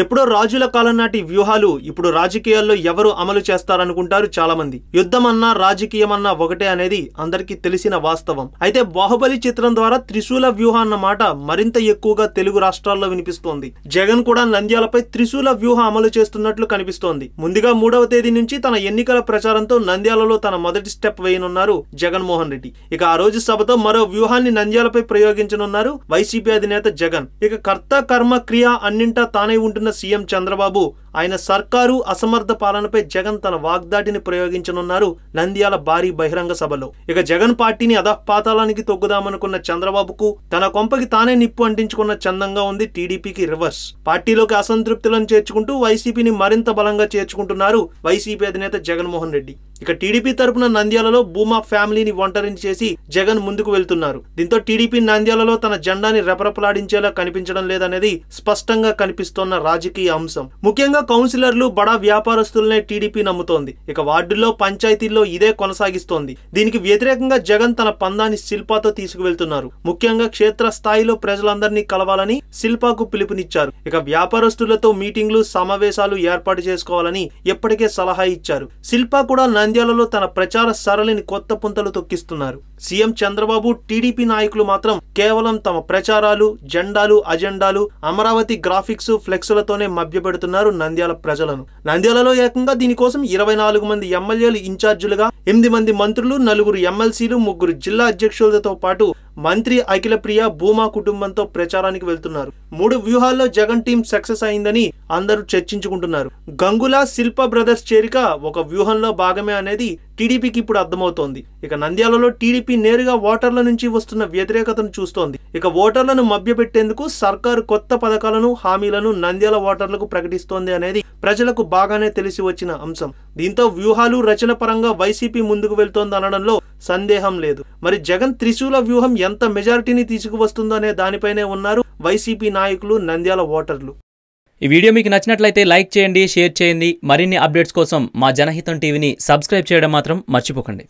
ఎప్పుడో రాజుల కాలం నాటి వ్యూహాలు ఇప్పుడు రాజకీయాల్లో ఎవరు అమలు చేస్తారనుకుంటారు చాలా మంది యుద్ధమన్నా రాజకీయమన్నా ఒకటే అనేది అందరికీ తెలిసిన వాస్తవం. అయితే బాహుబలి చిత్రం ద్వారా త్రిశూల వ్యూహ అన్న మాట మరింత ఎక్కువగా తెలుగు రాష్ట్రాల్లో వినిపిస్తోంది. జగన్ కూడా నంద్యాలపై త్రిశూల వ్యూహ అమలు చేస్తున్నట్లు కనిపిస్తోంది. ముందుగా మూడవ తేదీ నుంచి తన ఎన్నికల ప్రచారంతో నంద్యాలలో తన మొదటి స్టెప్ వేయనున్నారు జగన్మోహన్ రెడ్డి. ఇక ఆ రోజు సభతో మరో వ్యూహాన్ని నంద్యాలపై ప్రయోగించనున్నారు వైసీపీ అధినేత జగన్. ఇక కర్త కర్మ క్రియ అన్నింటా తానే ఉంటుంది చెప్పిన సీఎం చంద్రబాబు ఆయన సర్కారు అసమర్థ పాలనపై జగన్ తన వాగ్దాటిని ప్రయోగించనున్నారు నంద్యాల భారీ బహిరంగ సభలో. ఇక జగన్ పార్టీని అధపాతాళానికి తొక్కుదామనుకున్న చంద్రబాబుకు తన కొంపకి తానే నిప్పు అంటించుకున్న చందంగా ఉంది టీడీపీకి రివర్స్. పార్టీలోకి అసంతృప్తులను చేర్చుకుంటూ వైసీపీని మరింత బలంగా చేర్చుకుంటున్నారు వైసీపీ అధినేత జగన్మోహన్ రెడ్డి. ఇక టీడీపీ తరపున నంద్యాలలో భూమా ఫ్యామిలీని ఒంటరిని చేసి జగన్ ముందుకు వెళ్తున్నారు. దీంతో టీడీపీ నంద్యాలలో తన జెండాని రెపరెపలాడించేలా కనిపించడం లేదనేది స్పష్టంగా కనిపిస్తోన్న రాజకీయ అంశం. ముఖ్యంగా కౌన్సిలర్లు బడా వ్యాపారస్తులనే టీడీపీ నమ్ముతోంది. ఇక వార్డుల్లో పంచాయతీల్లో ఇదే కొనసాగిస్తోంది. దీనికి వ్యతిరేకంగా జగన్ తన పందాన్ని శిల్పాతో తీసుకువెళ్తున్నారు. ముఖ్యంగా క్షేత్ర స్థాయిలో ప్రజలందరినీ కలవాలని శిల్పాకు పిలుపునిచ్చారు. ఇక వ్యాపారస్తులతో మీటింగ్లు సమావేశాలు ఏర్పాటు చేసుకోవాలని ఇప్పటికే సలహా ఇచ్చారు. శిల్పా కూడా నంద్యాలలో తన ప్రచార సరళిని కొత్త పుంతలు తొక్కిస్తున్నారు. సీఎం చంద్రబాబు టీడీపీ నాయకులు మాత్రం కేవలం తమ ప్రచారాలు జెండాలు అజెండాలు అమరావతి గ్రాఫిక్స్ ఫ్లెక్సులతోనే మభ్యపెడుతున్నారు నంద్యాల ప్రజలను. నంద్యాలలో ఏకంగా దీనికోసం ఇరవై నాలుగు మంది ఎమ్మెల్యేలు ఇన్ఛార్జీలుగా ఎనిమిది మంది మంత్రులు నలుగురు ఎమ్మెల్సీలు ముగ్గురు జిల్లా అధ్యక్షులతో పాటు మంత్రి అఖిలప్రియ భూమా కుటుంబంతో ప్రచారానికి వెళ్తున్నారు. మూడు వ్యూహాల్లో జగన్ టీం సక్సెస్ అయిందని అందరూ చర్చించుకుంటున్నారు. గంగుల శిల్ప బ్రదర్స్ చేరిక ఒక వ్యూహంలో భాగమే అనేది టీడీపీకి ఇప్పుడు అర్థమవుతోంది. ఇక నంద్యాలలో టీడీపీ నేరుగా ఓటర్ల నుంచి వస్తున్న వ్యతిరేకతను చూస్తోంది. ఇక ఓటర్లను మభ్యపెట్టేందుకు సర్కారు కొత్త పథకాలను హామీలను నంద్యాల ఓటర్లకు ప్రకటిస్తోంది అనేది ప్రజలకు బాగానే తెలిసి వచ్చిన అంశం. దీంతో వ్యూహాలు రచన పరంగా వైసీపీ ముందుకు వెళ్తోంది అనడంలో సందేహం లేదు. మరి జగన్ త్రిశూల వ్యూహం ఎంత మెజారిటీని తీసుకువస్తుందో అనే దానిపైనే ఉన్నారు వైసీపీ నాయకులు నంద్యాల ఓటర్లు. ఈ వీడియో మీకు నచ్చినట్లయితే లైక్ చేయండి షేర్ చేయండి. మరిన్ని అప్డేట్స్ కోసం మా జనహితం టీవీని సబ్స్క్రైబ్ చేయడం మాత్రం మర్చిపోకండి.